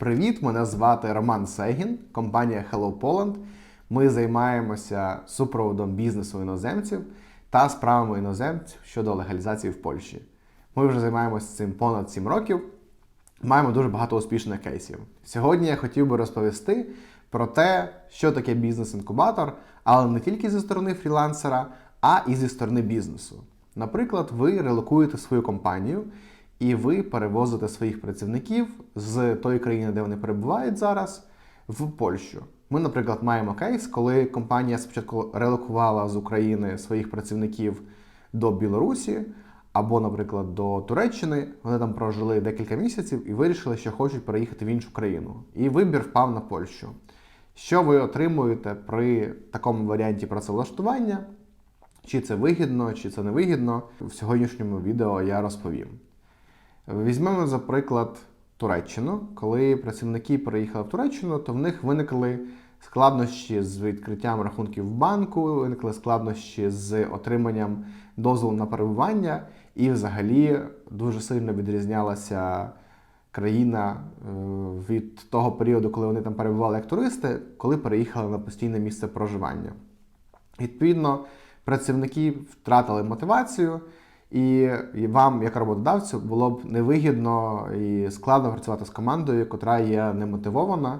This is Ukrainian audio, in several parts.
Привіт, мене звати Роман Сегін, компанія Hello Poland. Ми займаємося супроводом бізнесу іноземців та справами іноземців щодо легалізації в Польщі. Ми вже займаємося цим понад 7 років. Маємо дуже багато успішних кейсів. Сьогодні я хотів би розповісти про те, що таке бізнес-інкубатор, але не тільки зі сторони фрілансера, а і зі сторони бізнесу. Наприклад, ви релокуєте свою компанію і ви перевозите своїх працівників з тої країни, де вони перебувають зараз, в Польщу. Ми, наприклад, маємо кейс, коли компанія спочатку релокувала з України своїх працівників до Білорусі або, наприклад, до Туреччини. Вони там прожили декілька місяців і вирішили, що хочуть переїхати в іншу країну. І вибір впав на Польщу. Що ви отримуєте при такому варіанті працевлаштування? Чи це вигідно, чи це не вигідно, в сьогоднішньому відео я розповім. Візьмемо, за приклад, Туреччину. Коли працівники переїхали в Туреччину, то в них виникли складнощі з відкриттям рахунків в банку, виникли складнощі з отриманням дозволу на перебування, і взагалі дуже сильно відрізнялася країна е, від того періоду, коли вони там перебували як туристи, коли переїхали на постійне місце проживання. Відповідно, працівники втратили мотивацію, і вам, як роботодавцю, було б невигідно і складно працювати з командою, котра є немотивована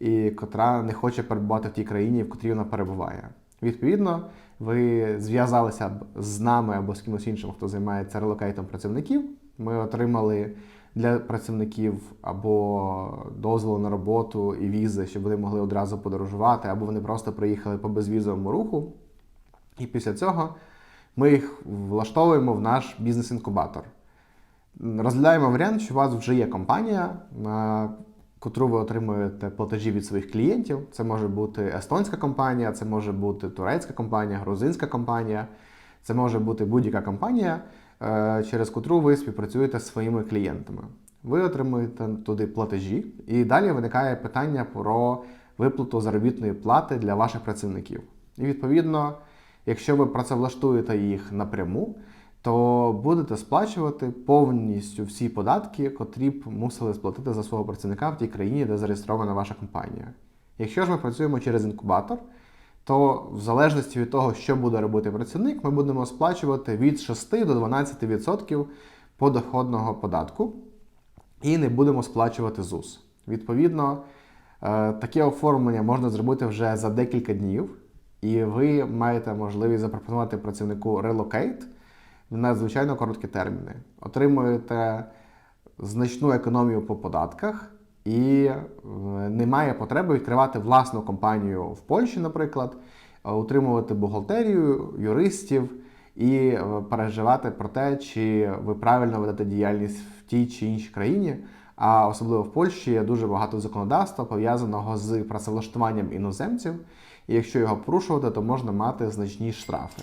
і котра не хоче перебувати в тій країні, в котрій вона перебуває. Відповідно, ви зв'язалися б з нами або з кимось іншим, хто займається релокейтом працівників. Ми отримали для працівників або дозволу на роботу і візи, щоб вони могли одразу подорожувати, або вони просто приїхали по безвізовому руху. І після цього ми їх влаштовуємо в наш бізнес-інкубатор. Розглядаємо варіант, що у вас вже є компанія, на котру ви отримуєте платежі від своїх клієнтів. Це може бути естонська компанія, це може бути турецька компанія, грузинська компанія, це може бути будь-яка компанія, е, через котру ви співпрацюєте зі своїми клієнтами. Ви отримуєте туди платежі, і далі виникає питання про виплату заробітної плати для ваших працівників. І відповідно. Якщо ви працевлаштуєте їх напряму, то будете сплачувати повністю всі податки, котрі б мусили сплатити за свого працівника в тій країні, де зареєстрована ваша компанія. Якщо ж ми працюємо через інкубатор, то в залежності від того, що буде робити працівник, ми будемо сплачувати від 6 до 12% подоходного податку і не будемо сплачувати ЗУС. Відповідно, е, таке оформлення можна зробити вже за декілька днів. І ви маєте можливість запропонувати працівнику релокейт в надзвичайно короткі терміни. Отримуєте значну економію по податках, і немає потреби відкривати власну компанію в Польщі, наприклад, утримувати бухгалтерію, юристів і переживати про те, чи ви правильно ведете діяльність в тій чи іншій країні. А особливо в Польщі є дуже багато законодавства пов'язаного з працевлаштуванням іноземців. І якщо його порушувати, то можна мати значні штрафи.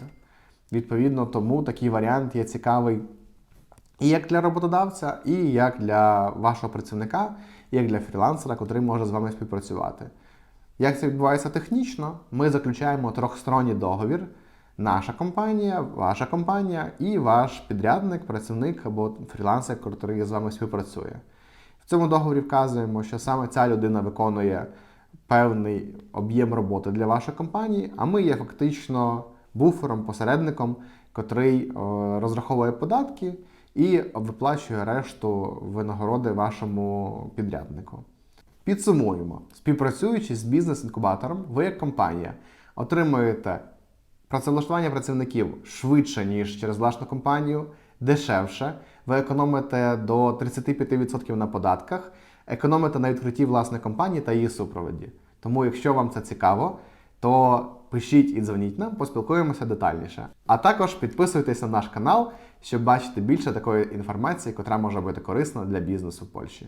Відповідно, тому такий варіант є цікавий і як для роботодавця, і як для вашого працівника, і як для фрілансера, котрий може з вами співпрацювати. Як це відбувається технічно, ми заключаємо трьохсторонній договір. Наша компанія, ваша компанія і ваш підрядник, працівник або фрілансер, який з вами співпрацює. В цьому договорі вказуємо, що саме ця людина виконує певний об'єм роботи для вашої компанії, а ми є фактично буфером, посередником, котрий розраховує податки і виплачує решту винагороди вашому підряднику. Підсумуємо, співпрацюючи з бізнес-інкубатором, ви як компанія отримуєте працевлаштування працівників швидше, ніж через власну компанію, дешевше. Ви економите до 35% на податках, економите на відкритті власної компанії та її супроводі. Тому, якщо вам це цікаво, то пишіть і дзвоніть нам, поспілкуємося детальніше. А також підписуйтесь на наш канал, щоб бачити більше такої інформації, яка може бути корисна для бізнесу в Польщі.